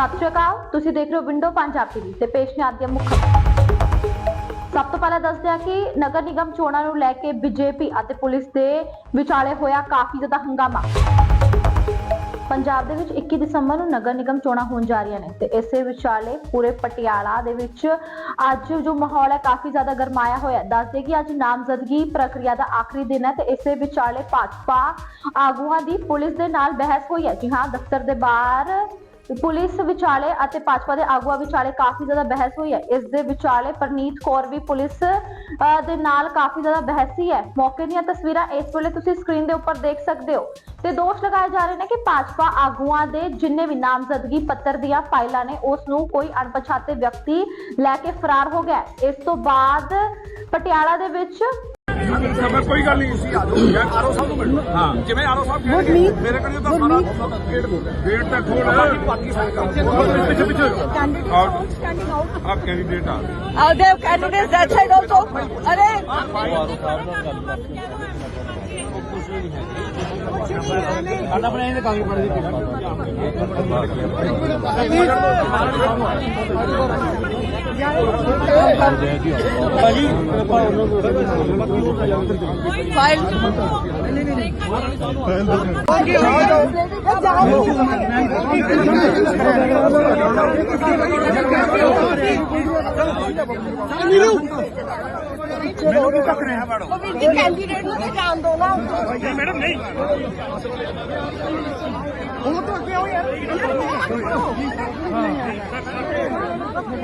ਸਤਿ ਸ਼੍ਰੀ ਅਕਾਲ। ਤੁਸੀਂ ਦੇਖ ਰਹੇ ਹੋ ਵਿੰਡੋ ਪੰਜਾਬ ਟੀਵੀ ਤੇ ਪੇਸ਼ ਨੇ ਆദ്ਿਆ ਮੁੱਖ ਸਭ ਤੋਂ ਪਹਿਲਾਂ ਦੱਸਦੇ ਹਾਂ ਕਿ ਨਗਰ ਨਿਗਮ ਚੋਣਾਂ ਨੂੰ ਲੈ ਕੇ ਬੀਜੇਪੀ ਅਤੇ ਪੁਲਿਸ ਦੇ ਵਿਚਾਲੇ ਹੋਇਆ ਕਾਫੀ ਜ਼ਿਆਦਾ ਹੰਗਾਮਾ। ਪੰਜਾਬ ਦੇ ਵਿੱਚ 21 ਦਸੰਬਰ ਨੂੰ ਨਗਰ ਨਿਗਮ ਚੋਣਾਂ ਹੋਣ ਜਾ ਰਹੀਆਂ ਨੇ ਤੇ ਇਸੇ ਵਿਚਾਲੇ ਪੂਰੇ ਪਟਿਆਲਾ ਦੇ ਵਿੱਚ ਅੱਜ ਜੋ ਮਾਹੌਲ ਹੈ ਕਾਫੀ ਜ਼ਿਆਦਾ ਗਰਮਾਇਆ ਹੋਇਆ ਦੱਸਦੇ ਕਿ ਅੱਜ ਨਾਮਜ਼ਦਗੀ ਪ੍ਰਕਿਰਿਆ ਦਾ ਆਖਰੀ ਦਿਨ ਹੈ ਤੇ ਇਸੇ ਵਿਚਾਲੇ ਭਾਜਪਾ ਆਗੂਆਂ ਦੀ ਪੁਲਿਸ ਦੇ ਨਾਲ ਬਹਿਸ ਹੋਈ ਹੈ। ਜੀ ਹਾਂ, ਦਫ਼ਤਰ ਦੇ ਬਾਹਰ ਪੁਲਿਸ ਵਿਚਾਲੇ ਅਤੇ ਭਾਜਪਾ ਦੇ ਆਗੂਆਂ ਵਿਚਾਲੇ ਕਾਫੀ ਜ਼ਿਆਦਾ ਬਹਿਸ ਹੋਈ ਹੈ। ਇਸ ਦੇ ਵਿਚਾਲੇ ਪ੍ਰਨੀਤ ਕੌਰ ਵੀ ਪੁਲਿਸ ਦੇ ਨਾਲ ਕਾਫੀ ਜ਼ਿਆਦਾ ਬਹਿਸੀ ਹੈ ਮੌਕੇ ਦੀਆਂ ਤਸਵੀਰਾਂ ਇਸ ਵੇਲੇ ਤੁਸੀਂ ਸਕਰੀਨ ਦੇ ਉੱਪਰ ਦੇਖ ਸਕਦੇ ਹੋ। ਤੇ ਦੋਸ਼ ਲਗਾਏ ਜਾ ਰਹੇ ਨੇ ਕਿ ਭਾਜਪਾ ਆਗੂਆਂ ਦੇ ਜਿੰਨੇ ਵੀ ਨਾਮਜ਼ਦਗੀ ਪੱਤਰ ਦੀਆਂ ਫਾਈਲਾਂ ਨੇ, ਉਸ ਨੂੰ ਕੋਈ ਅਣਪਛਾਤੇ ਵਿਅਕਤੀ ਲੈ ਕੇ ਫਰਾਰ ਹੋ ਗਿਆ ਇਸ ਤੋਂ ਬਾਅਦ ਪਟਿਆਲਾ ਦੇ ਵਿੱਚ ਸਭਾ ਕੋਈ ਗੱਲ ਨਹੀਂ ਤੁਸੀਂ ਆ ਜਾਓ ਯਾਰ ਆਰੋ ਸਾਹਿਬ ਨੂੰ ਮਿਲੋ ਹਾਂ ਜਿਵੇਂ ਆਰੋ ਸਾਹਿਬ ਕਹਿੰਦੇ ਮੇਰੇ ਕੋਲ ਤਾਂ ਸਾਰਾ ਗੇਟ ਗੇਟ ਤਾਂ ਖੋਲ ਬਾਕੀ ਸਾਰੇ ਕੰਮ ਪਿੱਛੇ ਪਿੱਛੇ ਆਊਟ ਆ ਕੈਂਡੀਡੇਟ ਆ Uh, they have candidates that side also. Are file? ਵੀਰ ਕੈਂਡੀਡੇਟ ਨੂੰ ਜਾਣ ਦੋ ਨਾ ਮੈਡਮ ਨਹੀਂ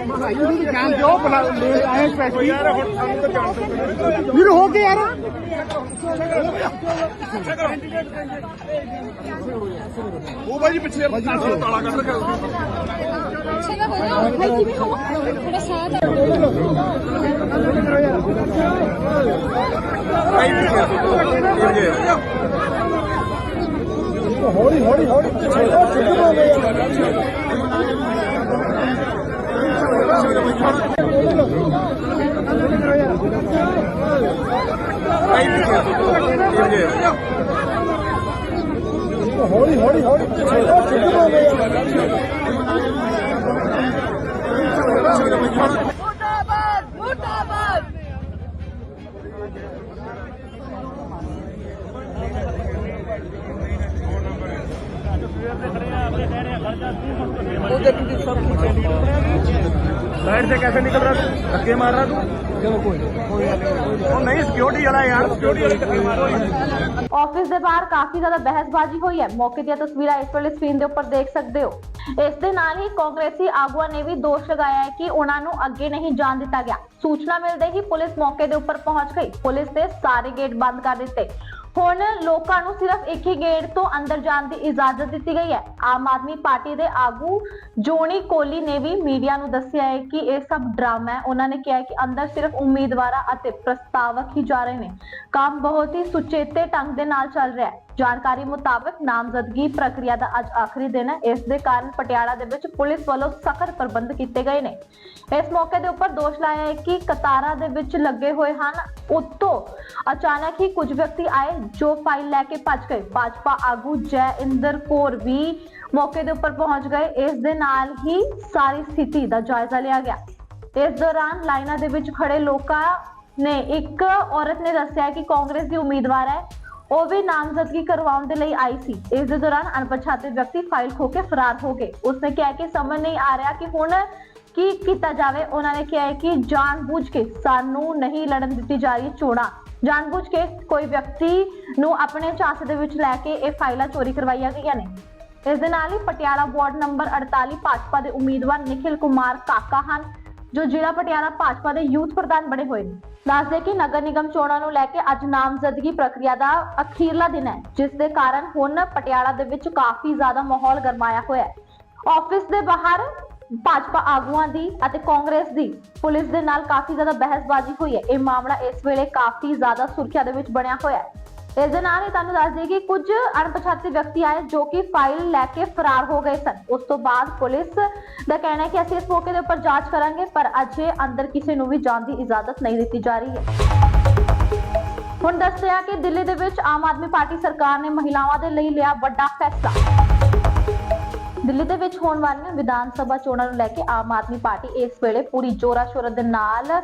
ਜਾਣ ਦਿਓ ਬੁਲਾ ਲੈ ਆਏ ਸਪੈਸ਼ਲ ਯਾਰ ਹੁਣ ਸਾਨੂੰ ਤਾਂ ਜਾਣ ਸਕਦੇ ਵੀਰ ਹੋ ਕੇ। ਯਾਰ ਉਹ ਬਾਈ ਪਿੱਛੇ ਤਾਲਾ ਕੱਢ ਰੱਖਿਆ ਹੌਲੀ ਹੌਲੀ ਹੌਲੀ। ਸਿੱਧੂ ਹੋ ਗਏ ਬਾਈ ਹੌਲੀ ਹੌਲੀ ਹੌਲੀ ਸਿੱਧੂ ਹੋ। ਗਏ ਮੁਰਦਾਬਾਦ ਮੁਰਦਾਬਾਦ साइड से कैसे निकल रहा तू धक्के मार रहा तू चलो कोई नहीं नहीं सिक्योरिटी वाला है यार सिक्योरिटी वाले धक्के मार रहा है ਆਫਿਸ ਦੇ ਬਾਹਰ ਕਾਫੀ ਜ਼ਿਆਦਾ ਬਹਿਸਬਾਜ਼ੀ ਹੋਈ ਹੈ ਮੌਕੇ ਦੀਆਂ ਤਸਵੀਰਾਂ ਇਸ ਵੇਲੇ ਸਕਰੀਨ ਦੇ ਉੱਪਰ ਦੇਖ ਸਕਦੇ ਹੋ ਇਸ ਦੇ ਨਾਲ ਹੀ ਕਾਂਗਰਸੀ ਆਗੂਆਂ ਨੇ ਵੀ ਦੋਸ਼ ਲਗਾਇਆ ਹੈ ਕਿ ਉਹਨਾਂ ਨੂੰ ਅੱਗੇ ਨਹੀਂ ਜਾਣ ਦਿੱਤਾ ਗਿਆ ਸੂਚਨਾ ਮਿਲਦੇ ਹੀ ਪੁਲਿਸ ਮੌਕੇ ਦੇ ਉੱਪਰ ਪਹੁੰਚ ਗਈ ਪੁਲਿਸ ਦੇ ਸਾਰੇ ਗੇਟ ਬੰਦ ਕਰ ਦਿੱਤੇ ਹੁਣ ਲੋਕਾਂ ਨੂੰ ਸਿਰਫ ਇੱਕ ਹੀ ਗੇਟ ਤੋਂ ਅੰਦਰ ਜਾਣ ਦੀ ਇਜਾਜ਼ਤ ਦਿੱਤੀ ਗਈ ਹੈ। ਆਮ ਆਦਮੀ ਪਾਰਟੀ ਦੇ ਆਗੂ ਜੋਨੀ ਕੋਲੀ ਨੇ ਵੀ ਮੀਡੀਆ ਨੂੰ ਦੱਸਿਆ ਹੈ ਕਿ ਇਹ ਸਭ ਡਰਾਮਾ ਹੈ। ਉਹਨਾਂ ਨੇ ਕਿਹਾ ਕਿ ਅੰਦਰ ਸਿਰਫ ਉਮੀਦਵਾਰਾਂ ਅਤੇ ਪ੍ਰਸਤਾਵਕ ਹੀ ਜਾ ਰਹੇ ਨੇ। ਕੰਮ ਬਹੁਤ ਹੀ ਸੁਚੇਤੇ ਢੰਗ ਦੇ ਨਾਲ ਚੱਲ ਰਿਹਾ ਹੈ। ਜਾਣਕਾਰੀ ਮੁਤਾਬਕ ਨਾਮਜ਼ਦਗੀ ਪ੍ਰਕਿਰਿਆ ਦਾ ਅੱਜ ਆਖਰੀ ਦਿਨ ਹੈ। ਇਸ ਦੇ ਕਾਰਨ ਪਟਿਆਲਾ ਦੇ ਵਿੱਚ ਪੁਲਿਸ ਵੱਲੋਂ ਸਖਤ ਪ੍ਰਬੰਧ ਕੀਤੇ ਗਏ ਨੇ। ਇਸ ਮੌਕੇ ਦੇ ਉੱਪਰ ਦੋਸ਼ ਲਾਇਆ ਹੈ ਕਿ ਕਤਾਰਾਂ ਦੇ ਵਿੱਚ ਲੱਗੇ ਹੋਏ ਹਨ। ਉੱਤੋਂ ਅਚਾਨਕ ਹੀ ਕੁਝ ਵਿਅਕਤੀ ਆਏ ਜੋ ਫਾਈਲ ਲੈ ਕੇ ਭੱਜ ਗਏ। ਭਾਜਪਾ ਆਗੂ ਜੈ ਇੰਦਰ ਕੌਰ ਵੀ ਮੌਕੇ ਦੇ ਉੱਪਰ ਪਹੁੰਚ ਗਏ। ਇਸ ਦੇ ਨਾਲ ਹੀ ਸਾਰੀ ਸਥਿਤੀ ਦਾ ਜਾਇਜ਼ਾ ਲਿਆ ਗਿਆ। ਇਸ ਦੌਰਾਨ ਲਾਈਨਾਂ ਦੇ ਵਿੱਚ ਖੜੇ ਲੋਕਾਂ ਨੇ ਇੱਕ ਔਰਤ ਨੇ ਦੱਸਿਆ ਕਿ ਕਾਂਗਰਸ ਦੀ ਉਮੀਦਵਾਰ ਹੈ। ਉਹ ਵੀ ਨਾਮਜ਼ਦਗੀ ਕਰਵਾਉਣ ਦੇ ਲਈ ਆਈ ਸੀ। ਇਸ ਦੇ ਦੌਰਾਨ ਅਣਪਛਾਤੇ ਵਿਅਕਤੀ ਫਾਈਲ ਖੋ ਕੇ ਫਰਾਰ ਹੋ ਗਏ। ਉਸਨੇ ਕਿਹਾ ਕਿ ਸਮਝ ਨਹੀਂ ਆ ਰਿਹਾ ਕਿ ਹੁਣ ਕੀ ਕੀਤਾ ਜਾਵੇ। ਉਹਨਾਂ ਨੇ ਕਿਹਾ ਕਿ ਜਾਣਬੁੱਝ ਕੇ ਸਾਨੂੰ ਨਹੀਂ ਲੜਨ ਦਿੱਤੀ ਜਾ ਰਹੀ ਚੋਣਾਂ। ਜਾਣਬੁੱਝ ਕੇ ਕੋਈ ਵਿਅਕਤੀ ਨੂੰ ਆਪਣੇ ਝਾਂਸੇ ਦੇ ਵਿੱਚ ਲੈ ਕੇ ਇਹ ਫਾਈਲਾਂ ਚੋਰੀ ਕਰਵਾਈਆਂ ਗਈਆਂ ਨੇ। ਇਸ ਦੇ ਨਾਲ ਹੀ ਪਟਿਆਲਾ ਵਾਰਡ ਨੰਬਰ 48 ਭਾਜਪਾ ਦੇ ਉਮੀਦਵਾਰ ਨਿਖਿਲ ਕੁਮਾਰ ਕਾਕਾ ਹਨ। ਜੋ ਜ਼ਿਲ੍ਹਾ ਪਟਿਆਲਾ ਭਾਜਪਾ ਦੇ ਯੂਥ ਪ੍ਰਧਾਨ ਬਣੇ ਹੋਏ ਨੇ। ਦੱਸਦੇ ਕਿ ਨਗਰ ਨਿਗਮ ਚੋਣਾਂ ਨੂੰ ਲੈ ਕੇ ਅੱਜ ਨਾਮਜ਼ਦਗੀ ਪ੍ਰਕਿਰਿਆ ਦਾ ਅਖੀਰਲਾ ਦਿਨ ਹੈ, ਜਿਸ ਦੇ ਕਾਰਨ ਹੁਣ ਪਟਿਆਲਾ ਦੇ ਵਿੱਚ ਕਾਫੀ ਜ਼ਿਆਦਾ ਮਾਹੌਲ ਗਰਮਾਇਆ ਹੋਇਆ ਹੈ। ਆਫਿਸ ਦੇ ਬਾਹਰ ਭਾਜਪਾ ਆਗੂਆਂ ਦੀ ਅਤੇ ਕਾਂਗਰਸ ਦੀ ਪੁਲਿਸ ਦੇ ਨਾਲ ਕਾਫੀ ਜ਼ਿਆਦਾ ਬਹਿਸਬਾਜ਼ੀ ਹੋਈ ਹੈ। ਇਹ ਮਾਮਲਾ ਇਸ ਵੇਲੇ ਕਾਫੀ ਜ਼ਿਆਦਾ ਸੁਰਖੀਆਂ ਦੇ ਵਿੱਚ ਬਣਿਆ ਹੋਇਆ ਹੈ। ਇਸ ਦੇ ਨਾਲ ਹੀ ਤੁਹਾਨੂੰ ਦੱਸ ਦਈਏ ਕਿ ਕੁਝ ਅਣਪਛਾਤੇ ਵਿਅਕਤੀ ਆਏ ਜੋ ਕਿ ਫਾਈਲ ਲੈ ਕੇ ਫਰਾਰ ਹੋ ਗਏ ਸਨ। ਉਸ ਤੋਂ ਬਾਅਦ ਪੁਲਿਸ ਦਾ ਕਹਿਣਾ ਹੈ ਕਿ ਅਸੀਂ ਇਸ ਮੌਕੇ ਦੇ ਉੱਪਰ ਜਾਂਚ ਕਰਾਂਗੇ, ਪਰ ਅਜੇ ਅੰਦਰ ਕਿਸੇ ਨੂੰ ਵੀ ਜਾਣ ਦੀ ਇਜਾਜ਼ਤ ਨਹੀਂ ਦਿੱਤੀ ਜਾ ਰਹੀ ਹੈ। ਹੁਣ ਦੱਸਦੇ ਕਿ ਦਿੱਲੀ ਦੇ ਵਿੱਚ ਆਮ ਆਦਮੀ ਪਾਰਟੀ ਸਰਕਾਰ ਨੇ ਮਹਿਲਾਵਾਂ ਦੇ ਲਈ ਲਿਆ ਵੱਡਾ ਫੈਸਲਾ। ਦਿੱਲੀ ਦੇ ਵਿੱਚ ਹੋਣ ਵਾਲੀਆਂ ਵਿਧਾਨ ਸਭਾ ਚੋਣਾਂ ਨੂੰ ਲੈ ਕੇ ਆਮ ਆਦਮੀ ਪਾਰਟੀ ਇਸ ਵੇਲੇ ਪੂਰੀ ਜੋਰਾ ਸ਼ੋਰ ਦੇ ਨਾਲ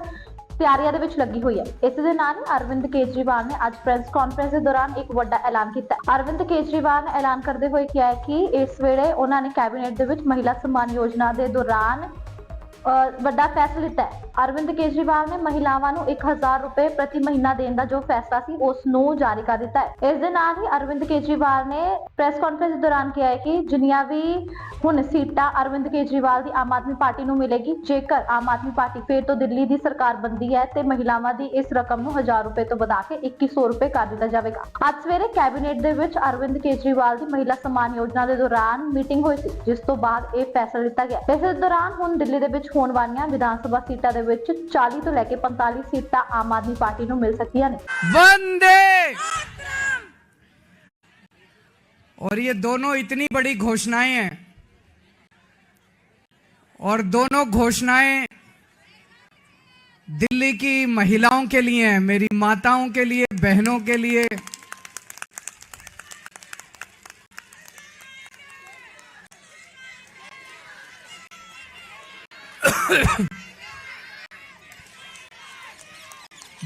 ਤਿਆਰੀਆਂ ਦੇ ਵਿੱਚ ਲੱਗੀ ਹੋਈ ਹੈ। ਇਸ ਦੇ ਨਾਲ ਹੀ ਅਰਵਿੰਦ ਕੇਜਰੀਵਾਲ ਨੇ ਅੱਜ ਪ੍ਰੈਸ ਕਾਨਫਰੰਸ ਦੇ ਦੌਰਾਨ ਇੱਕ ਵੱਡਾ ਐਲਾਨ ਕੀਤਾ। ਅਰਵਿੰਦ ਕੇਜਰੀਵਾਲ ਨੇ ਐਲਾਨ ਕਰਦੇ ਹੋਏ ਕਿਹਾ ਹੈ ਕਿ ਇਸ ਵੇਲੇ ਉਹਨਾਂ ਨੇ ਕੈਬਨਿਟ ਦੇ ਵਿੱਚ ਮਹਿਲਾ ਸਨਮਾਨ ਯੋਜਨਾ ਦੇ ਦੌਰਾਨ, ਅਹ ਵੱਡਾ ਫੈਸਲਾ ਲਿੱਤਾ ਹੈ। ਅਰਵਿੰਦ ਕੇਜਰੀਵਾਲ ਨੇ ਮਹਿਲਾਵਾਂ ਨੂੰ 1000 ਰੁਪਏ ਪ੍ਰਤੀ ਮਹੀਨਾ ਦੇਣ ਦਾ ਜੋ ਫੈਸਲਾ ਸੀ, ਉਸ ਨੂੰ ਜਾਰੀ ਕਰ ਦਿੱਤਾ ਹੈ। ਇਸ ਦੇ ਨਾਲ ਹੀ ਅਰਵਿੰਦ ਕੇਜਰੀਵਾਲ ਨੇ ਪ੍ਰੈਸ ਕਾਨਫਰੰਸ ਦੌਰਾਨ ਕਿਹਾ ਹੈ ਕਿ ਜਿੰਨੀਆਂ ਵੀ ਹੁਣ ਸੀਟਾਂ ਅਰਵਿੰਦ ਕੇਜਰੀਵਾਲ ਦੀ ਆਮ ਆਦਮੀ ਪਾਰਟੀ ਨੂੰ ਮਿਲੇਗੀ, ਜੇਕਰ ਆਮ ਆਦਮੀ ਪਾਰਟੀ ਫੇਰ ਤੋਂ ਦਿੱਲੀ ਦੀ ਸਰਕਾਰ ਬੰਦੀ ਹੈ ਤੇ ਮਹਿਲਾਵਾਂ ਦੀ ਇਸ ਰਕਮ ਨੂੰ 1000 ਰੁਪਏ ਤੋਂ ਵਧਾ ਕੇ 2100 ਰੁਪਏ ਕਰ ਦਿੱਤਾ ਜਾਵੇਗਾ। ਅੱਜ ਸਵੇਰੇ ਕੈਬਨਿਟ ਦੇ ਵਿੱਚ ਅਰਵਿੰਦ ਕੇਜਰੀਵਾਲ ਦੀ ਮਹਿਲਾ ਸਮਾਨ ਯੋਜਨਾ ਦੇ ਦੌਰਾਨ ਮੀਟਿੰਗ ਹੋਈ ਸੀ, ਜਿਸ ਤੋਂ ਬਾਅਦ ਇਹ ਫੈਸਲਾ ਲਿੱਤਾ ਗਿਆ। ਇਸ ਦੌਰਾਨ ਹੁਣ ਦਿੱਲੀ ਦੇ ਵਿੱਚ ਹੋਣ ਵਾਲੀਆਂ ਵਿਧਾਨ ਸਭਾ ਸੀਟਾਂ ਦੇ ਵਿੱਚ 40 ਤੋਂ ਲੈ ਕੇ 45 ਸੀਟਾਂ ਆਮ ਆਦਮੀ ਪਾਰਟੀ ਨੂੰ ਮਿਲ ਸਕਦੀਆਂ ਨੇ वंदे और ये दोनों इतनी बड़ी घोषणाएं हैं और दोनों घोषणाएं दिल्ली की महिलाओं के लिए हैं मेरी माताओं के लिए बहनों के लिए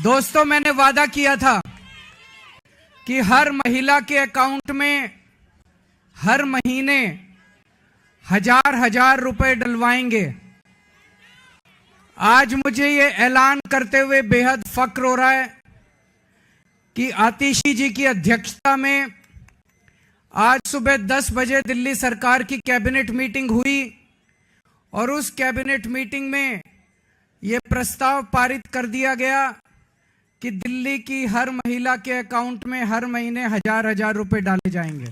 दोस्तों, मैंने वादा किया था कि हर महिला के अकाउंट में हर महीने हज़ार हज़ार रुपए डलवाएँगे। आज मुझे ये ऐलान करते हुए बेहद फक्र हो रहा है कि आतिशी जी की अध्यक्षता में आज सुबह 10 बजे दिल्ली सरकार की कैबिनेट मीटिंग हुई और उस कैबिनेट मीटिंग में ये प्रस्ताव पारित कर दिया गया कि दिल्ली की हर महिला के अकाउंट में हर महीने हज़ार हज़ार रुपए डाले जाएँगे।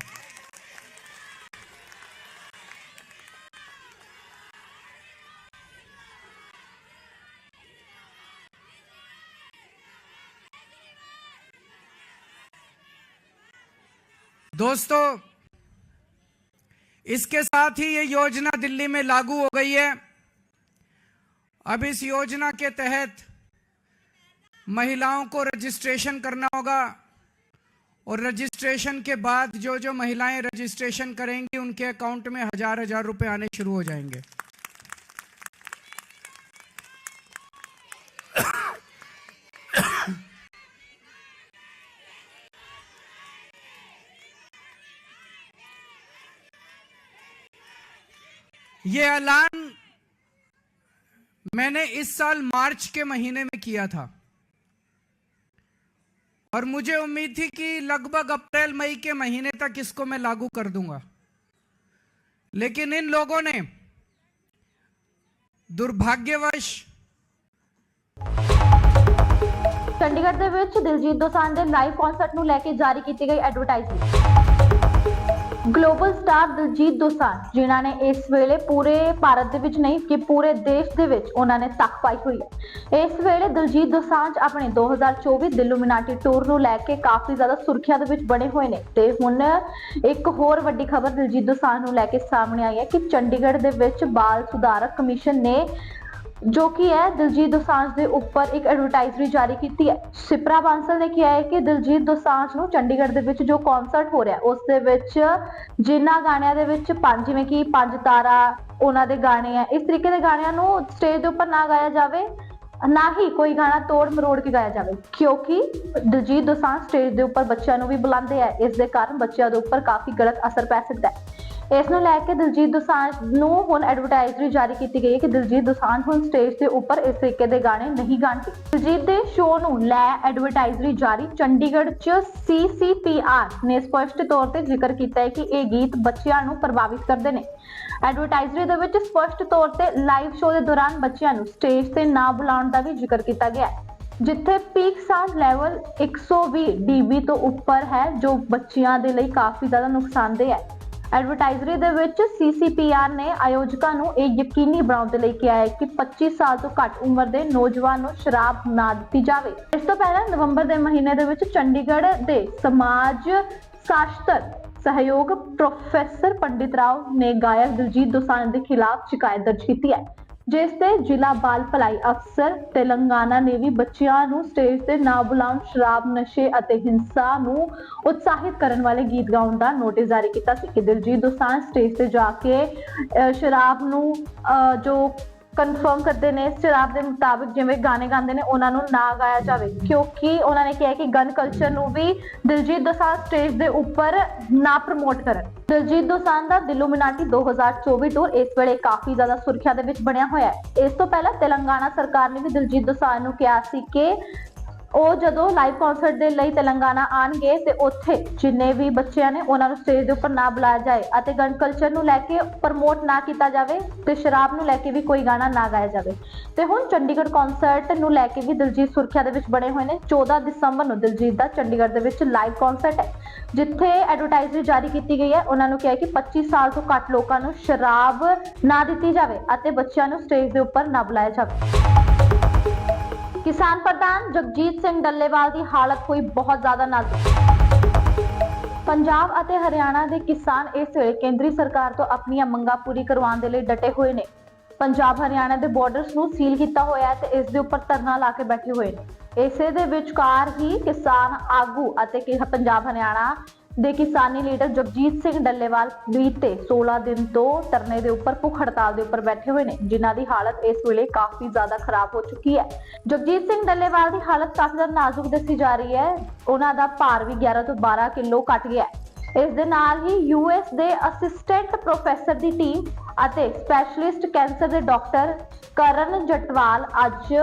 दोस्तों, इसके साथ ही ये योजना दिल्ली में लागू हो गई है। अब इस योजना के तहत महिलाओं को रजिस्ट्रेशन करना होगा। और रजिस्ट्रेशन के बाद जो जो महिलाएँ रजिस्ट्रेशन करेंगी, उनके अकाउंट में हज़ार हज़ार रुपए आने शुरू हो जाएँगे। ये ऐलान मैंने इस साल मार्च के महीने में किया था। और मुझे उम्मीद थी कि लगभग अप्रैल मई के महीने तक इसको मैं लागू कर दूंगा लेकिन इन लोगों ने दुर्भाग्यवश ਚੰਡੀਗੜ੍ਹ ਦੇ ਵਿੱਚ ਦਿਲਜੀਤ ਦੋਸਾਂਝ ਦੇ ਲਾਈਵ ਕਨਸਰਟ ਨੂੰ ਲੈ ਕੇ ਜਾਰੀ ਕੀਤੀ ਗਈ advertisement global star Diljit Dosanjh, ਜਿਨ੍ਹਾਂ ਨੇ ਇਸ ਵੇਲੇ ਪੂਰੇ ਭਾਰਤ ਦੇ ਵਿੱਚ ਨਹੀਂ, ਕਿ ਪੂਰੇ ਦੇਸ਼ ਦੇ ਵਿੱਚ ਉਹਨਾਂ ਨੇ ਤੱਕ ਪਾਈ ਹੋਈ ਹੈ। ਇਸ ਵੇਲੇ ਦਿਲਜੀਤ ਦੋਸਾਂਝ ਆਪਣੇ 2024 ਦਿਲੂਮੀਨਾਟੀ ਟੂਰ ਨੂੰ ਲੈ ਕੇ ਕਾਫੀ ਜ਼ਿਆਦਾ ਸੁਰਖੀਆਂ ਦੇ ਵਿੱਚ ਬਣੇ ਹੋਏ ਨੇ ਤੇ ਹੁਣ ਇੱਕ ਹੋਰ ਵੱਡੀ ਖਬਰ ਦਿਲਜੀਤ ਦੋਸਾਂਝ ਨੂੰ ਲੈ ਕੇ ਸਾਹਮਣੇ ਆਈ ਹੈ ਕਿ ਚੰਡੀਗੜ੍ਹ ਦੇ ਵਿੱਚ ਬਾਲ ਸੁਧਾਰਕ ਕਮਿਸ਼ਨ ਨੇ ਜੋ ਕਿ ਹੈ, ਦਿਲਜੀਤ ਦੋਸਾਂਝ ਦੇ ਉੱਪਰ ਇੱਕ ਐਡਵਰਟਾਈਜ਼ਰੀ ਜਾਰੀ ਕੀਤੀ ਹੈ। ਸਿਪਰਾ ਬਾਂਸਲ ਨੇ ਕਿਹਾ ਹੈ ਕਿ ਦਿਲਜੀਤ ਦੋਸਾਂਝ ਨੂੰ ਚੰਡੀਗੜ੍ਹ ਦੇ ਵਿੱਚ ਜੋ ਕਨਸਰਟ ਹੋ ਰਿਹਾ, ਉਸ ਦੇ ਵਿੱਚ ਜਿਨ੍ਹਾਂ ਗਾਣਿਆਂ ਦੇ ਵਿੱਚ ਪੰਜ, ਜਿਵੇਂ ਕਿ ਪੰਜ ਤਾਰਾ ਉਹਨਾਂ ਦੇ ਗਾਣੇ ਆ, ਇਸ ਤਰੀਕੇ ਦੇ ਗਾਣਿਆਂ ਨੂੰ ਸਟੇਜ ਦੇ ਉੱਪਰ ਨਾ ਗਾਇਆ ਜਾਵੇ, ਨਾ ਹੀ ਕੋਈ ਗਾਣਾ ਤੋੜ ਮਰੋੜ ਕੇ ਗਾਇਆ ਜਾਵੇ, ਕਿਉਂਕਿ ਦਿਲਜੀਤ ਦੋਸਾਂਝ ਸਟੇਜ ਦੇ ਉੱਪਰ ਬੱਚਿਆਂ ਨੂੰ ਵੀ ਬੁਲਾਉਂਦੇ ਆ, ਇਸ ਦੇ ਕਾਰਨ ਬੱਚਿਆਂ ਦੇ ਉੱਪਰ ਕਾਫੀ ਗਲਤ ਅਸਰ ਪੈ ਸਕਦਾ ਹੈ। ਇਸ ਨੂੰ ਲੈ ਕੇ ਦਿਲਜੀਤ ਦੋਸਾਂਝ ਨੂੰ ਹੁਣ ਐਡਵਰਟਾਈਜ਼ਰੀ ਜਾਰੀ ਕੀਤੀ ਗਈ ਹੈ ਕਿ ਦਿਲਜੀਤ ਦੋਸਾਂਝ ਹੁਣ ਸਟੇਜ ਦੇ ਉੱਪਰ ਇਸ ਤਰੀਕੇ ਦੇ ਗਾਣੇ ਨਹੀਂ ਗਾਣਗੇ। ਦਿਲਜੀਤ ਦੇ ਸ਼ੋਅ ਨੂੰ ਲੈ ਐਡਵਰਟਾਈਜ਼ਰੀ ਜਾਰੀ, ਚੰਡੀਗੜ੍ਹ 'ਚ CCPR ਨੇ ਸਪਸ਼ਟ ਤੌਰ ਤੇ ਜ਼ਿਕਰ ਕੀਤਾ ਹੈ ਕਿ ਇਹ ਗੀਤ ਬੱਚਿਆਂ ਨੂੰ ਪ੍ਰਭਾਵਿਤ ਕਰਦੇ ਨੇ। ਐਡਵਰਟਾਈਜ਼ਰੀ ਦੇ ਵਿੱਚ ਸਪਸ਼ਟ ਤੌਰ ਤੇ ਲਾਈਵ ਸ਼ੋਅ ਦੇ ਦੌਰਾਨ ਬੱਚਿਆਂ ਨੂੰ ਸਟੇਜ ਤੇ ਨਾ ਬੁਲਾਉਣ ਦਾ ਵੀ ਜ਼ਿਕਰ ਕੀਤਾ ਗਿਆ ਹੈ, ਜਿੱਥੇ ਪੀਕ ਸਾਊਂਡ ਲੈਵਲ 120 dB ਤੋਂ ਉੱਪਰ ਹੈ, ਜੋ ਬੱਚਿਆਂ ਦੇ ਲਈ ਕਾਫੀ ਜ਼ਿਆਦਾ ਨੁਕਸਾਨਦੇਹ ਹੈ। ਐਡਵਰਟਾਈਜ਼ਰੀ ਦੇ ਵਿੱਚ CCPR ਨੇ ਆਯੋਜਕਾਂ ਨੂੰ ਇਹ ਯਕੀਨੀ ਬਣਾਉਣ ਦੇ ਲਈ ਕਿਹਾ ਹੈ ਕਿ 25 ਸਾਲ ਤੋਂ ਘੱਟ ਉਮਰ ਦੇ ਨੌਜਵਾਨ ਨੂੰ ਸ਼ਰਾਬ ਨਾ ਦਿੱਤੀ ਜਾਵੇ। ਇਸ ਤੋਂ ਪਹਿਲਾਂ ਨਵੰਬਰ ਦੇ ਮਹੀਨੇ ਦੇ ਵਿੱਚ ਚੰਡੀਗੜ੍ਹ ਦੇ ਸਮਾਜ ਸ਼ਾਸਤਰ ਸਹਿਯੋਗ ਪ੍ਰੋਫੈਸਰ ਪੰਡਿਤ ਰਾਓ ਨੇ ਗਾਇਕ ਦਿਲਜੀਤ ਦੋਸਾਂਝ ਦੇ ਖਿਲਾਫ ਸ਼ਿਕਾਇਤ ਦਰਜ ਕੀਤੀ ਹੈ। ਜਿਸ ਤੇ ਜ਼ਿਲ੍ਹਾ ਬਾਲ ਭਲਾਈ ਅਫਸਰ ਤੇਲੰਗਾਨਾ ਨੇ ਵੀ ਬੱਚਿਆਂ ਨੂੰ ਸਟੇਜ ਤੇ ਨਾ ਬੁਲਾਉਣ ਸ਼ਰਾਬ ਨਸ਼ੇ ਅਤੇ ਹਿੰਸਾ ਨੂੰ ਉਤਸ਼ਾਹਿਤ ਕਰਨ ਵਾਲੇ ਗੀਤ ਗਾਉਣ ਦਾ ਨੋਟਿਸ ਜਾਰੀ ਕੀਤਾ ਸੀ ਕਿ ਦਿਲਜੀਤ ਦੋਸਾਂਝ ਸਟੇਜ ਤੇ ਜਾ ਕੇ ਅਹ, ਸ਼ਰਾਬ ਨੂੰ ਅਹ, ਜੋ ਕਨਫਰਮ ਕਰਦੇ ਨੇ ਸ਼ਰਾਬ ਦੇ ਮੁਤਾਬਿਕ ਜਿਵੇਂ ਗਾਣੇ ਗਾਉਂਦੇ ਨੇ, ਉਹਨਾਂ ਨੂੰ ਨਾ ਗਾਇਆ ਜਾਵੇ। ਕਿਉਂਕਿ ਉਹਨਾਂ ਨੇ ਕਿਹਾ ਕਿ ਗਨ ਕਲਚਰ ਨੂੰ ਵੀ ਦਿਲਜੀਤ ਦੋਸਾਂਝ ਸਟੇਜ ਦੇ ਉੱਪਰ ਨਾ ਪ੍ਰਮੋਟ ਕਰਨ। ਦਿਲਜੀਤ ਦੋਸਾਂਝ ਦਾ ਦਿਲੂਮਿਨਾਟੀ 2024 ਟੂਰ ਇਸ ਵੇਲੇ ਕਾਫੀ ਜ਼ਿਆਦਾ ਸੁਰਖੀਆਂ ਦੇ ਵਿੱਚ ਬਣਿਆ ਹੋਇਆ ਹੈ। ਇਸ ਤੋਂ ਪਹਿਲਾਂ ਤੇਲੰਗਾਨਾ ਸਰਕਾਰ ਨੇ ਵੀ ਦਿਲਜੀਤ ਦੋਸਾਂਝ ਨੂੰ ਕਿਹਾ ਸੀ ਕਿ ਉਹ ਜਦੋਂ ਲਾਈਵ ਕਨਸਰਟ ਦੇ ਲਈ ਤੇਲੰਗਾਨਾ ਆਣਗੇ ਤੇ ਉੱਥੇ ਜਿੰਨੇ ਵੀ ਬੱਚਿਆਂ ਨੇ ਉਹਨਾਂ ਨੂੰ ਸਟੇਜ ਦੇ ਉੱਪਰ ਨਾ ਬੁਲਾਇਆ ਜਾਏ ਅਤੇ ਗਨ ਕਲਚਰ ਨੂੰ ਲੈ ਕੇ ਪ੍ਰਮੋਟ ਨਾ ਕੀਤਾ ਜਾਵੇ ਤੇ ਸ਼ਰਾਬ ਨੂੰ ਲੈ ਕੇ ਵੀ ਕੋਈ ਗਾਣਾ ਨਾ ਗਾਇਆ ਜਾਵੇ। ਤੇ ਹੁਣ ਚੰਡੀਗੜ੍ਹ ਕਨਸਰਟ ਨੂੰ ਲੈ ਕੇ ਵੀ ਦਿਲਜੀਤ ਸੁਰਖੀਆ ਦੇ ਵਿੱਚ ਬਣੇ ਹੋਏ ਨੇ। 14 ਦਸੰਬਰ ਨੂੰ ਦਿਲਜੀਤ ਦਾ ਚੰਡੀਗੜ੍ਹ ਦੇ ਵਿੱਚ ਲਾਈਵ ਕਨਸਰਟ ਹੈ, ਜਿੱਥੇ ਐਡਵਰਟਾਈਜ਼ਰੀ ਜਾਰੀ ਕੀਤੀ ਗਈ ਹੈ। ਉਹਨਾਂ ਨੂੰ ਕਿਹਾ ਕਿ 25 ਸਾਲ ਤੋਂ ਘੱਟ ਲੋਕਾਂ ਨੂੰ ਸ਼ਰਾਬ ਨਾ ਦਿੱਤੀ ਜਾਵੇ ਅਤੇ ਬੱਚਿਆਂ ਨੂੰ ਸਟੇਜ ਦੇ ਉੱਪਰ ਨਾ ਬੁਲਾਇਆ ਜਾਵੇ। ਕਿਸਾਨ ਪ੍ਰਧਾਨ ਜਗਜੀਤ ਸਿੰਘ ਡੱਲੇਵਾਲ ਦੀ ਹਾਲਤ ਹੋਈ ਬਹੁਤ ਜ਼ਿਆਦਾ ਨਾਜ਼ੁਕ। ਪੰਜਾਬ ਅਤੇ ਹਰਿਆਣਾ ਦੇ ਕਿਸਾਨ ਇਸ ਵੇਲੇ ਕੇਂਦਰੀ ਸਰਕਾਰ ਤੋਂ ਆਪਣੀਆਂ ਮੰਗਾਂ ਪੂਰੀ ਕਰਵਾਉਣ ਦੇ ਲਈ ਡਟੇ ਹੋਏ ਨੇ। ਪੰਜਾਬ ਹਰਿਆਣਾ ਦੇ ਬਾਰਡਰਸ ਨੂੰ ਸੀਲ ਕੀਤਾ ਹੋਇਆ ਹੈ ਤੇ ਇਸ ਦੇ ਉੱਪਰ ਧਰਨਾ ਲਾ ਕੇ ਬੈਠੇ ਹੋਏ ਨੇ। ਇਸੇ ਦੇ ਵਿਚਕਾਰ ਹੀ ਕਿਸਾਨ ਆਗੂ ਅਤੇ ਕਿ ਪੰਜਾਬ ਹਰਿਆਣਾ ਦੇ ਕਿਸਾਨੀ ਲੀਡਰ ਜਗਜੀਤ ਸਿੰਘ ਡੱਲੇਵਾਲ ਬੀਤੇ 16 ਦਿਨ ਤੋਂ ਧਰਨੇ ਦੇ ਉੱਪਰ ਭੁੱਖ ਹੜਤਾਲ ਦੇ ਉੱਪਰ ਬੈਠੇ ਹੋਏ ਨੇ, ਜਿਨ੍ਹਾਂ ਦੀ ਹਾਲਤ ਇਸ ਵੇਲੇ ਕਾਫੀ ਜ਼ਿਆਦਾ ਖਰਾਬ ਹੋ ਚੁੱਕੀ ਹੈ। ਜਗਜੀਤ ਸਿੰਘ ਡੱਲੇਵਾਲ ਦੀ ਹਾਲਤ ਕਾਫੀ ਜ਼ਿਆਦਾ ਨਾਜ਼ੁਕ ਦੱਸੀ ਜਾ ਰਹੀ ਹੈ। ਉਹਨਾਂ ਦਾ ਭਾਰ ਵੀ 11 ਤੋਂ 12 ਕਿਲੋ ਘਟ ਗਿਆ ਹੈ। ਇਸ ਦੇ ਨਾਲ ਹੀ ਯੂਐਸ ਦੇ ਅਸਿਸਟੈਂਟ ਪ੍ਰੋਫੈਸਰ ਦੀ ਟੀਮ ਅਤੇ ਸਪੈਸ਼ਲਿਸਟ ਕੈਂਸਰ ਦੇ ਡਾਕਟਰ ਕਰਨ ਜਟਵਾਲ ਅੱਜ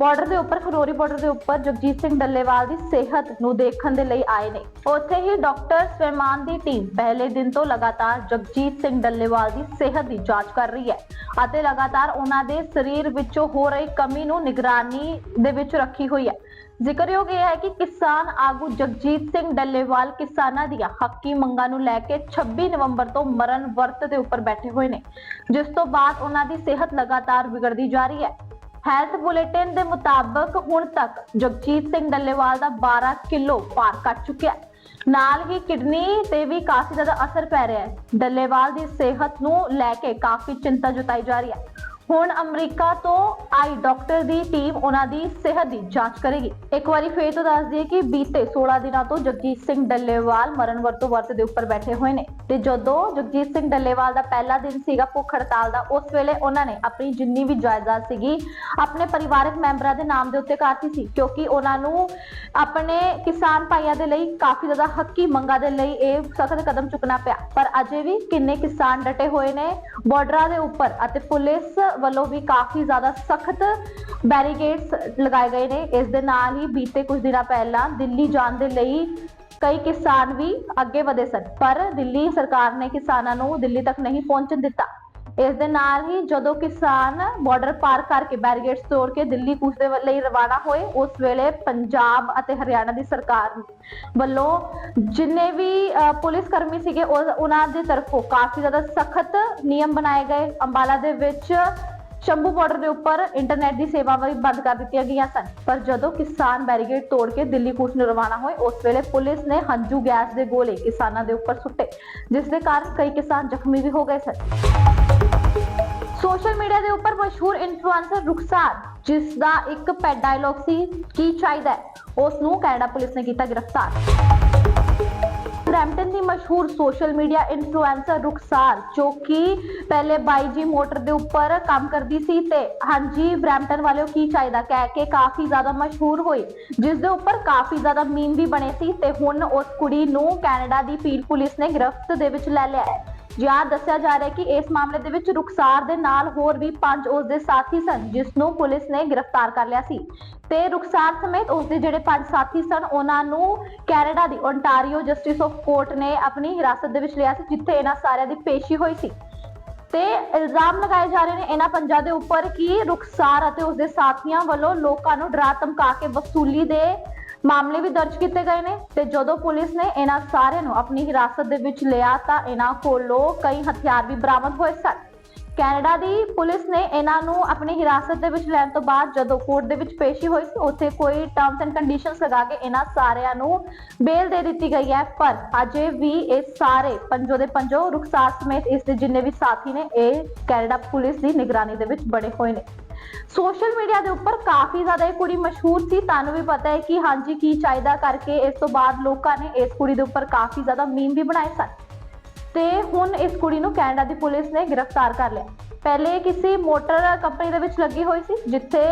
ਬਾਰਡਰ ਦੇ ਉੱਪਰ ਖਰੋਰੀ ਬਾਰਡਰ ਦੇ ਉੱਪਰ ਜਗਜੀਤ ਸਿੰਘ ਡੱਲੇਵਾਲ ਦੀ ਸਿਹਤ ਨੂੰ ਦੇਖਣ ਦੇ ਲਈ ਆਏ ਨੇ। ਉੱਥੇ ਹੀ ਡਾਕਟਰ ਸਵੈਮਾਨ ਦੀ ਟੀਮ ਪਹਿਲੇ ਦਿਨ ਤੋਂ ਲਗਾਤਾਰ ਜਗਜੀਤ ਸਿੰਘ ਡੱਲੇਵਾਲ ਦੀ ਸਿਹਤ ਦੀ ਜਾਂਚ ਕਰ ਰਹੀ ਹੈ ਅਤੇ ਲਗਾਤਾਰ ਉਹਨਾਂ ਦੇ ਸਰੀਰ ਵਿੱਚੋਂ ਹੋ ਰਹੀ ਕਮੀ ਨੂੰ ਨਿਗਰਾਨੀ ਦੇ ਵਿੱਚ ਰੱਖੀ ਹੋਈ ਹੈ। ਜ਼ਿਕਰਯੋਗ ਇਹ ਹੈ ਕਿ ਕਿਸਾਨ ਆਗੂ ਜਗਜੀਤ ਸਿੰਘ ਡੱਲੇਵਾਲ ਕਿਸਾਨਾਂ ਦੀਆਂ ਹੱਕੀ ਮੰਗਾਂ ਨੂੰ ਲੈ ਕੇ 26 ਨਵੰਬਰ ਤੋਂ ਮਰਨ ਵਰਤ ਦੇ ਉੱਪਰ ਬੈਠੇ ਹੋਏ ਨੇ, ਜਿਸ ਤੋਂ ਬਾਅਦ ਉਹਨਾਂ ਦੀ ਸਿਹਤ ਲਗਾਤਾਰ ਵਿਗੜਦੀ ਜਾ ਰਹੀ ਹੈ। ਹੈਲਥ ਬੁਲੇਟਿਨ ਦੇ ਮੁਤਾਬਕ ਹੁਣ ਤੱਕ ਜਗਜੀਤ ਸਿੰਘ ਡੱਲੇਵਾਲ ਦਾ 12 ਕਿਲੋ ਭਾਰ ਘਟ ਚੁੱਕਿਆ ਹੈ। ਨਾਲ ਹੀ ਕਿਡਨੀ ਤੇ ਵੀ ਕਾਫੀ ਜ਼ਿਆਦਾ ਅਸਰ ਪੈ ਰਿਹਾ ਹੈ। ਡੱਲੇਵਾਲ ਦੀ ਸਿਹਤ ਨੂੰ ਲੈ ਕੇ ਕਾਫੀ ਚਿੰਤਾ ਜਤਾਈ ਜਾ ਰਹੀ ਹੈ। ਹੁਣ ਅਮਰੀਕਾ ਤੋਂ ਆਈ ਡਾਕਟਰ ਦੀ ਟੀਮ ਉਹਨਾਂ ਦੀ ਸਿਹਤ ਦੀ ਜਾਂਚ ਕਰੇਗੀ। ਇੱਕ ਵਾਰੀ ਫੇਰ ਤੋਂ ਦੱਸ ਦਈਏ ਕਿ ਬੀਤੇ 16 ਦਿਨਾਂ ਤੋਂ ਜਗਜੀਤ ਸਿੰਘ ਡੱਲੇਵਾਲ ਮਰਨ ਵਰਤੋਂ ਵਰਤ ਦੇ ਉੱਪਰ ਬੈਠੇ ਹੋਏ ਨੇ ਤੇ ਜਦੋਂ ਜਗਜੀਤ ਸਿੰਘ ਡੱਲੇਵਾਲ ਦਾ ਪਹਿਲਾ ਦਿਨ ਸੀਗਾ ਭੁੱਖ ਹੜਤਾਲ ਦਾ, ਉਸ ਵੇਲੇ ਉਹਨਾਂ ਨੇ ਆਪਣੀ ਜਿੰਨੀ ਵੀ ਜਾਇਦਾਦ ਸੀਗੀ, ਆਪਣੇ ਪਰਿਵਾਰਕ ਮੈਂਬਰਾਂ ਦੇ ਨਾਮ ਦੇ ਉੱਤੇ ਕਰਤੀ ਸੀ, ਕਿਉਂਕਿ ਉਹਨਾਂ ਨੂੰ ਆਪਣੇ ਕਿਸਾਨ ਭਾਈਆਂ ਦੇ ਲਈ ਕਾਫੀ ਜ਼ਿਆਦਾ ਹੱਕੀ ਮੰਗਾਂ ਦੇ ਲਈ ਇਹ ਸਖਤ ਕਦਮ ਚੁੱਕਣਾ ਪਿਆ। ਪਰ ਅਜੇ ਵੀ ਕਿੰਨੇ ਕਿਸਾਨ ਡਟੇ ਹੋਏ ਨੇ, ਬਾਰਡਰਾਂ ਦੇ ਉੱਪਰ ਅਤੇ ਪੁਲਿਸ ਵੱਲੋਂ ਵੀ ਕਾਫੀ ਜ਼ਿਆਦਾ ਸਖਤ ਬੈਰੀਕੇਡਸ ਲਗਾਏ ਗਏ ਨੇ। ਇਸ ਦੇ ਨਾਲ ਹੀ ਬੀਤੇ ਕੁਝ ਦਿਨਾਂ ਪਹਿਲਾਂ ਦਿੱਲੀ ਜਾਣ ਦੇ ਲਈ ਕਈ ਕਿਸਾਨ ਵੀ ਅੱਗੇ ਵਧੇ ਸਨ, ਪਰ ਦਿੱਲੀ ਸਰਕਾਰ ਨੇ ਕਿਸਾਨਾਂ ਨੂੰ ਦਿੱਲੀ ਤੱਕ ਨਹੀਂ ਪਹੁੰਚਣ ਦਿੱਤਾ। ਇਸ ਦੇ ਨਾਲ ਹੀ ਜਦੋਂ ਕਿਸਾਨ ਬਾਰਡਰ ਪਾਰ ਕਰਕੇ ਬੈਰੀਗੇਡਸ ਤੋੜ ਕੇ ਦਿੱਲੀ ਕੂਚ ਦੇ ਲਈ ਰਵਾਨਾ ਹੋਏ, ਉਸ ਵੇਲੇ ਪੰਜਾਬ ਅਤੇ ਹਰਿਆਣਾ ਦੀ ਸਰਕਾਰ ਵੱਲੋਂ ਜਿੰਨੇ ਵੀ ਪੁਲਿਸ ਕਰਮੀ ਸੀਗੇ ਉਹਨਾਂ ਦੇ ਤਰਫੋਂ ਕਾਫੀ ਜ਼ਿਆਦਾ ਸਖਤ ਨਿਯਮ ਬਣਾਏ ਗਏ। ਅੰਬਾਲਾ ਦੇ ਵਿੱਚ ਸ਼ੰਭੂ ਬਾਰਡਰ ਦੇ ਉੱਪਰ ਇੰਟਰਨੈਟ ਦੀ ਸੇਵਾਵਾਂ ਵੀ ਬੰਦ ਕਰ ਦਿੱਤੀਆਂ ਗਈਆਂ ਸਨ। ਪਰ ਜਦੋਂ ਕਿਸਾਨ ਬੈਰੀਗੇਡ ਤੋੜ ਕੇ ਦਿੱਲੀ ਕੂਚ ਨੂੰ ਰਵਾਨਾ ਹੋਏ, ਉਸ ਵੇਲੇ ਪੁਲਿਸ ਨੇ ਹੰਝੂ ਗੈਸ ਦੇ ਗੋਲੇ ਕਿਸਾਨਾਂ ਦੇ ਉੱਪਰ ਸੁੱਟੇ, ਜਿਸ ਦੇ ਕਾਰਨ ਕਈ ਕਿਸਾਨ ਜ਼ਖਮੀ ਵੀ ਹੋ ਗਏ ਸਨ। ਸੋਸ਼ਲ ਮੀਡੀਆ ਦੇ ਉੱਪਰ ਮਸ਼ਹੂਰ ਇਨਫਲੂਐਂਸਰ ਰੁਖਸਾਰ ਜਿਸ ਦਾ ਇੱਕ ਪੈਟ ਡਾਇਲੌਗ ਸੀ, ਕੀ ਚਾਹੀਦਾ ਉਸ ਨੂੰ ਕੈਨੇਡਾ ਪੁਲਿਸ ਨੇ ਕੀਤਾ ਗ੍ਰਿਫਤਾਰ। ਬ੍ਰੈਂਪਟਨ ਦੀ ਮਸ਼ਹੂਰ ਸੋਸ਼ਲ ਮੀਡੀਆ ਇਨਫਲੂਐਂਸਰ ਰੁਖਸਾਰ, ਜੋ ਕਿ ਪਹਿਲੇ 22G ਮੋਟਰ ਦੇ ਉੱਪਰ ਕੰਮ ਕਰਦੀ ਸੀ ਤੇ ਹਾਂਜੀ ਬ੍ਰੈਂਪਟਨ ਵਾਲਿਓ ਕੀ ਚਾਹੀਦਾ? ਕਹਿ ਕੇ ਕਾਫੀ ਜ਼ਿਆਦਾ ਮਸ਼ਹੂਰ ਹੋਈ ਜਿਸ ਦੇ ਉੱਪਰ ਕਾਫੀ ਜ਼ਿਆਦਾ ਮੀਮ ਵੀ ਬਣੇ ਸੀ ਤੇ ਹੁਣ ਉਸ ਕੁੜੀ ਨੂੰ ਕੈਨੇਡਾ ਦੀ ਪੀਲ ਪੁਲਿਸ ਨੇ ਗ੍ਰਿਫਤ ਦੇ ਵਿੱਚ ਲੈ ਲਿਆ ਹੈ। ਜਿਹਾ ਦੱਸਿਆ ਜਾ ਰਿਹਾ ਹੈ ਕਿ ਇਸ ਮਾਮਲੇ ਦੇ ਵਿੱਚ ਰੁਖਸਾਰ ਦੇ ਨਾਲ ਹੋਰ ਵੀ ਪੰਜ ਉਸ ਦੇ ਸਾਥੀ ਸਨ, ਜਿਸ ਨੂੰ ਪੁਲਿਸ ਨੇ ਗ੍ਰਿਫਤਾਰ ਕਰ ਲਿਆ ਸੀ। ਤੇ ਰੁਖਸਾਰ ਸਮੇਤ ਉਸ ਦੇ ਜਿਹੜੇ ਪੰਜ ਸਾਥੀ ਸਨ, ਉਹਨਾਂ ਨੂੰ ਕੈਨੇਡਾ ਦੀ ਓਨਟਾਰੀਓ ਜਸਟਿਸ ਆਫ ਕੋਰਟ ਨੇ ਆਪਣੀ ਹਿਰਾਸਤ ਦੇ ਵਿੱਚ ਲਿਆ ਸੀ, ਜਿੱਥੇ ਇਹਨਾਂ ਸਾਰਿਆਂ ਦੀ ਪੇਸ਼ੀ ਹੋਈ ਸੀ। ਤੇ ਇਲਜ਼ਾਮ ਲਗਾਏ ਜਾ ਰਹੇ ਨੇ ਇਹਨਾਂ ਪੰਜਾਂ ਦੇ ਉੱਪਰ ਕਿ ਰੁਖਸਾਰ ਅਤੇ ਉਸਦੇ ਸਾਥੀਆਂ ਵੱਲੋਂ ਲੋਕਾਂ ਨੂੰ ਡਰਾ ਧਮਕਾ ਕੇ ਵਸੂਲੀ ਦੇ ਮਾਮਲੇ ਵੀ ਦਰਜ ਕੀਤੇ ਗਏ ਨੇ ਤੇ ਜਦੋਂ ਪੁਲਿਸ ਨੇ ਇਹਨਾਂ ਸਾਰਿਆਂ ਨੂੰ ਆਪਣੀ ਹਿਰਾਸਤ ਦੇ ਵਿੱਚ ਲਿਆ ਤਾਂ ਇਹਨਾਂ ਕੋਲੋਂ ਕਈ ਹਥਿਆਰ ਵੀ ਬਰਾਮਦ ਹੋਏ ਸਨ। ਕੈਨੇਡਾ ਦੀ ਪੁਲਿਸ ਨੇ ਇਹਨਾਂ ਨੂੰ ਆਪਣੀ ਹਿਰਾਸਤ ਦੇ ਵਿੱਚ ਲੈਣ ਤੋਂ ਬਾਅਦ ਜਦੋਂ ਕੋਰਟ ਦੇ ਵਿੱਚ ਪੇਸ਼ੀ ਹੋਈ ਸੀ, ਉੱਥੇ ਕੋਈ ਟਰਮਸ ਐਂਡ ਕੰਡੀਸ਼ਨਸ ਲਗਾ ਕੇ ਇਹਨਾਂ ਸਾਰਿਆਂ ਨੂੰ ਬੇਲ ਦੇ ਦਿੱਤੀ ਗਈ ਹੈ, ਪਰ ਅਜੇ ਵੀ ਇਹ ਸਾਰੇ ਪੰਜੋ ਦੇ ਪੰਜੋ ਰੁਖਸਾਰ ਸਮੇਤ ਇਸ ਦੇ ਜਿੰਨੇ ਵੀ ਸਾਥੀ ਨੇ, ਇਹ ਕੈਨੇਡਾ ਪੁਲਿਸ ਦੀ ਨਿਗਰਾਨੀ ਦੇ ਵਿੱਚ ਬੜੇ ਹੋਏ ਨੇ। ਸੋਸ਼ਲ ਮੀਡੀਆ ਦੇ ਉੱਪਰ ਕਾਫੀ ਜ਼ਿਆਦਾ ਇਹ ਕੁੜੀ ਮਸ਼ਹੂਰ ਸੀ। ਤੁਹਾਨੂੰ ਵੀ ਪਤਾ ਹੈ ਕਿ ਹਾਂਜੀ, ਕੀ ਚਾਹੀਦਾ ਕਰਕੇ ਇਸ ਤੋਂ ਬਾਅਦ ਲੋਕਾਂ ਨੇ ਇਸ ਕੁੜੀ ਦੇ ਉੱਪਰ ਕਾਫੀ ਜ਼ਿਆਦਾ ਮੀਮ ਵੀ ਬਣਾਏ ਸਨ। ਤੇ ਹੁਣ ਇਸ ਕੁੜੀ ਨੂੰ ਕੈਨੇਡਾ ਦੀ ਪੁਲਿਸ ਨੇ ਗ੍ਰਿਫਤਾਰ ਕਰ ਲਿਆ। ਪਹਿਲੇ ਕਿਸੇ ਮੋਟਰ ਕੰਪਨੀ ਦੇ ਵਿੱਚ ਲੱਗੀ ਹੋਈ ਸੀ, ਜਿੱਥੇ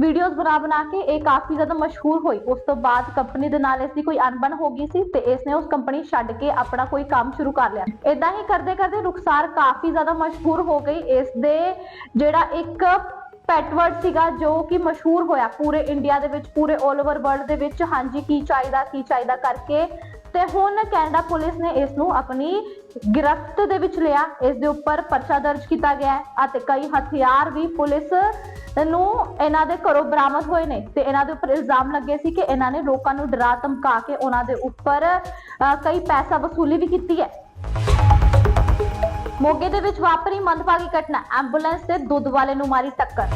ਵੀਡੀਓਜ਼ ਬਣਾ ਬਣਾ ਕੇ ਇਹ ਕਾਫੀ ਜ਼ਿਆਦਾ ਮਸ਼ਹੂਰ ਹੋਈ। ਉਸ ਤੋਂ ਬਾਅਦ ਕੰਪਨੀ ਦੇ ਨਾਲ ਇਸ ਦੀ ਕੋਈ ਅਣਬਣ ਹੋ ਗਈ ਸੀ ਤੇ ਇਸ ਨੇ ਉਸ ਕੰਪਨੀ ਛੱਡ ਕੇ ਆਪਣਾ ਕੋਈ ਕੰਮ ਸ਼ੁਰੂ ਕਰ ਲਿਆ। ਇਦਾਂ ਹੀ ਕਰਦੇ ਕਰਦੇ ਰੁਖਸਾਰ ਕਾਫੀ ਜ਼ਿਆਦਾ ਮਸ਼ਹੂਰ ਹੋ ਗਈ। ਇਸ ਦੇ ਜਿਹੜਾ ਇੱਕ ਪੈਟਵਰਡ ਸੀਗਾ ਜੋ ਕਿ ਮਸ਼ਹੂਰ ਹੋਇਆ ਪੂਰੇ ਇੰਡੀਆ ਦੇ ਵਿੱਚ, ਪੂਰੇ 올 ਓਵਰ ਵਰਲਡ ਦੇ ਵਿੱਚ। ਹਾਂਜੀ, ਕੀ ਚਾਹੀਦਾ ਕੀ ਚਾਹੀਦਾ ਕਰਕੇ। ਤੇ ਹੁਣ ਕੈਨੇਡਾ ਪੁਲਿਸ ਨੇ ਇਸ ਨੂੰ ਆਪਣੀ ਗ੍ਰਿਫਤ ਦੇ ਵਿੱਚ ਲਿਆ। ਇਸ ਦੇ ਉੱਪਰ ਪਰਚਾ ਦਰਜ ਕੀਤਾ ਗਿਆ ਹੈ ਅਤੇ ਕਈ ਹਥਿਆਰ ਵੀ ਪੁਲਿਸ ਨੂੰ ਇਹਨਾਂ ਦੇ ਘਰੋਂ ਬਰਾਮਦ ਹੋਏ ਨੇ। ਤੇ ਇਹਨਾਂ ਦੇ ਉੱਪਰ ਇਲਜ਼ਾਮ ਲੱਗੇ ਸੀ ਕਿ ਇਹਨਾਂ ਨੇ ਲੋਕਾਂ ਨੂੰ ਡਰਾ ਧਮਕਾ ਕੇ ਉਹਨਾਂ ਦੇ ਉੱਪਰ ਕਈ ਪੈਸਾ ਵਸੂਲੀ ਵੀ ਕੀਤੀ ਹੈ। ਮੋਗੇ ਦੇ ਵਿੱਚ ਵਾਪਰੀ ਮੰਦਭਾਗੀ ਘਟਨਾ, ਐਂਬੂਲੈਂਸ ਤੇ ਦੁੱਧ ਵਾਲੇ ਨੂੰ ਮਾਰੀ ਟੱਕਰ।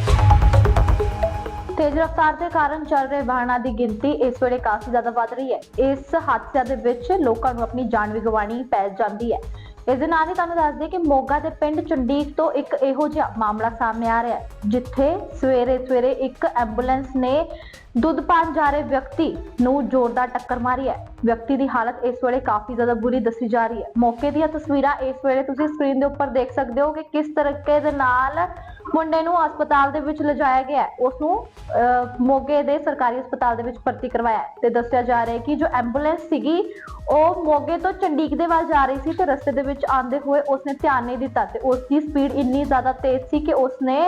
ਤੇਜ਼ ਰਫ਼ਤਾਰ ਦੇ ਕਾਰਨ ਚੱਲ ਰਹੇ ਵਾਹਨਾਂ ਦੀ ਗਿਣਤੀ ਇਸ ਵੇਲੇ ਕਾਫੀ ਜ਼ਿਆਦਾ ਵੱਧ ਰਹੀ ਹੈ। ਇਸ ਹਾਦਸਿਆਂ ਦੇ ਵਿੱਚ ਲੋਕਾਂ ਨੂੰ ਆਪਣੀ ਜਾਨ ਵੀ ਗਵਾਣੀ ਪੈ ਜਾਂਦੀ ਹੈ। ਇਸ ਦੇ ਨਾਲ ਹੀ ਤੁਹਾਨੂੰ ਦੱਸ ਦਈਏ ਕਿ ਮੋਗਾ ਦੇ ਪਿੰਡ ਚੰਡੀਕ ਤੋਂ ਇੱਕ ਇਹੋ ਜਿਹਾ ਮਾਮਲਾ ਸਾਹਮਣੇ ਆ ਰਿਹਾ ਹੈ, ਜਿੱਥੇ ਸਵੇਰੇ ਸਵੇਰੇ ਇੱਕ ਐਂਬੂਲੈਂਸ ਨੇ ਦੁੱਧ ਪਾਣ ਜਾ ਰਹੇ ਵਿਅਕਤੀ ਨੂੰ ਜ਼ੋਰਦਾਰ ਟੱਕਰ ਮਾਰੀ ਹੈ। ਵਿਅਕਤੀ ਦੀ ਹਾਲਤ ਇਸ ਵੇਲੇ ਕਾਫੀ ਜ਼ਿਆਦਾ ਬੁਰੀ ਦੱਸੀ ਜਾ ਰਹੀ ਹੈ। ਮੌਕੇ ਦੀਆਂ ਤਸਵੀਰਾਂ ਇਸ ਵੇਲੇ ਤੁਸੀਂ ਸਕਰੀਨ ਦੇ ਉੱਪਰ ਦੇਖ ਸਕਦੇ ਹੋ ਕਿ ਕਿਸ ਤਰੀਕੇ ਦੇ ਨਾਲ ਮੁੰਡੇ ਨੂੰ ਹਸਪਤਾਲ ਦੇ ਵਿੱਚ ਲਿਜਾਇਆ ਗਿਆ ਉਸ ਨੂੰ ਮੋਗੇ ਦੇ ਸਰਕਾਰੀ ਹਸਪਤਾਲ ਦੇ ਵਿੱਚ ਭਰਤੀ ਕਰਵਾਇਆ ਤੇ ਦੱਸਿਆ ਜਾ ਰਿਹਾ ਹੈ ਕਿ ਜੋ ਐਂਬੂਲੈਂਸ ਸੀਗੀ, ਉਹ ਮੋਗੇ ਤੋਂ ਚੰਡੀਕ ਦੇ ਵੱਲ ਜਾ ਰਹੀ ਸੀ ਤੇ ਰਸਤੇ ਦੇ ਵਿੱਚ ਆਉਂਦੇ ਹੋਏ ਉਸਨੇ ਧਿਆਨ ਨਹੀਂ ਦਿੱਤਾ ਤੇ ਉਸ ਦੀ ਸਪੀਡ ਇੰਨੀ ਜ਼ਿਆਦਾ ਤੇਜ਼ ਸੀ ਕਿ ਉਸਨੇ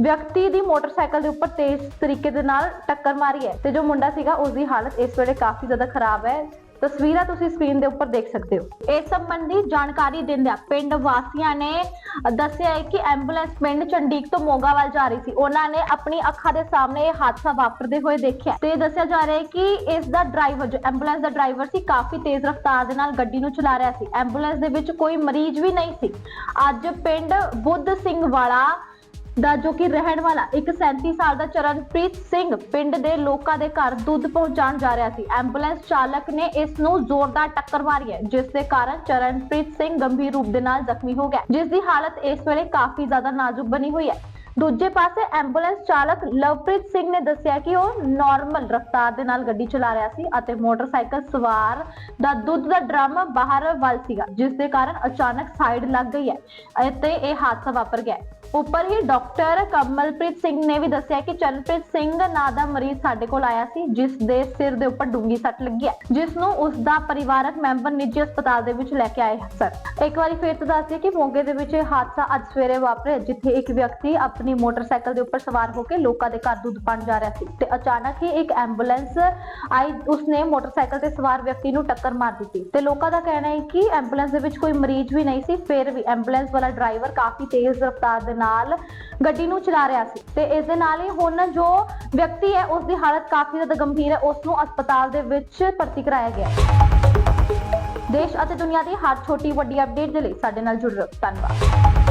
ਵਿਅਕਤੀ ਦੀ ਮੋਟਰਸਾਈਕਲ ਦੇ ਉੱਪਰ ਤੇਜ਼ ਤਰੀਕੇ ਦੇ ਨਾਲ ਟੱਕਰ ਮਾਰੀ ਹੈ ਤੇ ਜੋ ਮੁੰਡਾ ਸੀਗਾ ਉਸ ਦੀ ਹਾਲਤ ਇਸ ਵੇਲੇ ਕਾਫੀ ਜ਼ਿਆਦਾ ਖਰਾਬ ਹੈ। ਤਸਵੀਰਾਂ ਤੁਸੀਂ ਸਕਰੀਨ ਦੇ ਉੱਪਰ ਦੇਖ ਸਕਦੇ ਹੋ। ਇਸ ਸੰਬੰਧੀ ਜਾਣਕਾਰੀ ਦਿੰਦਿਆਂ ਪਿੰਡ ਵਾਸੀਆਂ ਨੇ ਦੱਸਿਆ ਹੈ ਕਿ ਐਂਬੂਲੈਂਸ ਪਿੰਡ ਚੰਡੀਕ ਤੋਂ ਮੋਗਾ ਵੱਲ ਜਾ ਰਹੀ ਸੀ। ਉਹਨਾਂ ਨੇ ਆਪਣੀ ਅੱਖਾਂ ਦੇ ਸਾਹਮਣੇ ਇਹ ਹਾਦਸਾ ਵਾਪਰਦੇ ਹੋਏ ਦੇਖਿਆ। ਤੇ ਦੱਸਿਆ ਜਾ ਰਿਹਾ ਹੈ ਕਿ ਇਸ ਦਾ ਡਰਾਈਵਰ ਜੋ ਐਂਬੂਲੈਂਸ ਦਾ ਡਰਾਈਵਰ ਸੀ, ਕਾਫੀ ਤੇਜ਼ ਰਫ਼ਤਾਰ ਦੇ ਨਾਲ ਗੱਡੀ ਨੂੰ ਚਲਾ ਰਿਹਾ ਸੀ। ਐਂਬੂਲੈਂਸ ਦੇ ਵਿੱਚ ਕੋਈ ਮਰੀਜ਼ ਵੀ ਨਹੀਂ ਸੀ। ਅੱਜ ਪਿੰਡ ਬੁੱਧ ਸਿੰਘ ਵਾਲਾ ਦਾ ਜੋ ਕਿ ਰਹਿਣ ਵਾਲਾ ਇੱਕ 37 ਸਾਲ ਦਾ ਚਰਨਪ੍ਰੀਤ ਸਿੰਘ ਪਿੰਡ ਦੇ ਲੋਕਾਂ ਦੇ ਘਰ ਦੁੱਧ ਪਹੁੰਚਾਉਣ ਜਾ ਰਿਹਾ ਸੀ। ਐਂਬੂਲੈਂਸ ਚਾਲਕ ਨੇ ਇਸ ਨੂੰ ਜ਼ੋਰਦਾਰ ਟੱਕਰ ਮਾਰੀ ਹੈ, ਜਿਸ ਦੇ ਕਾਰਨ ਚਰਨਪ੍ਰੀਤ ਸਿੰਘ ਗੰਭੀਰ ਰੂਪ ਦੇ ਨਾਲ ਜ਼ਖਮੀ ਹੋ ਗਿਆ। ਜਿਸ ਦੀ ਹਾਲਤ ਇਸ ਵੇਲੇ ਕਾਫੀ ਜ਼ਿਆਦਾ ਨਾਜ਼ੁਕ ਬਣੀ ਹੋਈ ਹੈ। ਦੂਜੇ ਪਾਸੇ ਐਂਬੂਲੈਂਸ ਚਾਲਕ ਲਵਪ੍ਰੀਤ ਸਿੰਘ ਨੇ ਦੱਸਿਆ ਕਿ ਉਹ ਨਾਰਮਲ ਰਫ਼ਤਾਰ ਦੇ ਨਾਲ ਗੱਡੀ ਚਲਾ ਰਿਹਾ ਸੀ ਅਤੇ ਮੋਟਰਸਾਈਕਲ ਸਵਾਰ ਦਾ ਦੁੱਧ ਦਾ ਡਰਮ ਬਾਹਰ ਵੱਲ ਸੀਗਾ, ਜਿਸ ਦੇ ਕਾਰਨ ਅਚਾਨਕ ਸਾਈਡ ਲੱਗ ਗਈ ਹੈ ਅਤੇ ਇਹ ਹਾਦਸਾ ਵਾਪਰ ਗਿਆ ਉੱਪਰ ਹੀ ਡਾਕਟਰ ਕਮਲਪ੍ਰੀਤ ਸਿੰਘ ਨੇ ਵੀ ਦੱਸਿਆ ਕਿ ਚਰਨਪ੍ਰੀਤ ਸਿੰਘ ਨਾਂ ਦਾ ਮਰੀਜ਼ ਸਾਡੇ ਕੋਲ ਆਇਆ ਸੀ, ਜਿਸ ਦੇ ਸਿਰ ਦੇ ਉੱਪਰ ਡੂੰਗੀ ਸੱਟ ਲੱਗੀ ਹੈ, ਜਿਸ ਨੂੰ ਉਸ ਦਾ ਪਰਿਵਾਰਕ ਮੈਂਬਰ ਨਿੱਜੀ ਹਸਪਤਾਲ ਦੇ ਵਿੱਚ ਲੈ ਕੇ ਆਏ ਸਰ। ਇੱਕ ਵਾਰੀ ਫਿਰ ਤੋਂ ਦੱਸ ਕਿ ਮੋਗੇ ਦੇ ਵਿੱਚ ਹਾਦਸਾ ਅੱਜ ਸਵੇਰੇ ਵਾਪਰਿਆ, ਜਿੱਥੇ ਇੱਕ ਵਿਅਕਤੀ ਆਪਣੀ ਮੋਟਰਸਾਈਕਲ ਦੇ ਉੱਪਰ ਸਵਾਰ ਹੋ ਕੇ ਲੋਕਾਂ ਦੇ ਘਰ ਦੁੱਧ ਪਾਣ ਜਾ ਰਿਹਾ ਸੀ ਤੇ ਅਚਾਨਕ ਹੀ ਇੱਕ ਐਂਬੂਲੈਂਸ ਆਈ, ਉਸਨੇ ਮੋਟਰਸਾਈਕਲ ਤੇ ਸਵਾਰ ਵਿਅਕਤੀ ਨੂੰ ਟੱਕਰ ਮਾਰ ਦਿੱਤੀ ਤੇ ਲੋਕਾਂ ਦਾ ਕਹਿਣਾ ਹੈ ਕਿ ਐਂਬੂਲੈਂਸ ਦੇ ਵਿੱਚ ਕੋਈ ਮਰੀਜ਼ ਵੀ ਨਹੀਂ ਸੀ, ਫਿਰ ਵੀ ਐਂਬੂਲੈਂਸ ਵਾਲਾ ਡਰਾਈਵਰ ਕਾਫੀ ਤੇਜ਼ ਰਫ਼ਤਾਰ ਦੇ ਨਾਲ ਗੱਡੀ ਨੂੰ ਚਲਾ ਰਿਹਾ ਸੀ ਤੇ ਇਸ ਦੇ ਨਾਲ ਹੀ ਹੁਣ ਜੋ ਵਿਅਕਤੀ ਹੈ, ਉਸ ਦੀ ਹਾਲਤ ਕਾਫੀ ਜ਼ਿਆਦਾ ਗੰਭੀਰ ਹੈ, ਉਸ ਨੂੰ ਹਸਪਤਾਲ ਦੇ ਵਿੱਚ ਭਰਤੀ ਕਰਾਇਆ ਗਿਆ ਦੇਸ਼ ਅਤੇ ਦੁਨੀਆ ਦੀ ਹਰ ਛੋਟੀ ਵੱਡੀ ਅਪਡੇਟ ਦੇ ਲਈ ਸਾਡੇ ਨਾਲ ਜੁੜ ਰਹੋ। ਧੰਨਵਾਦ।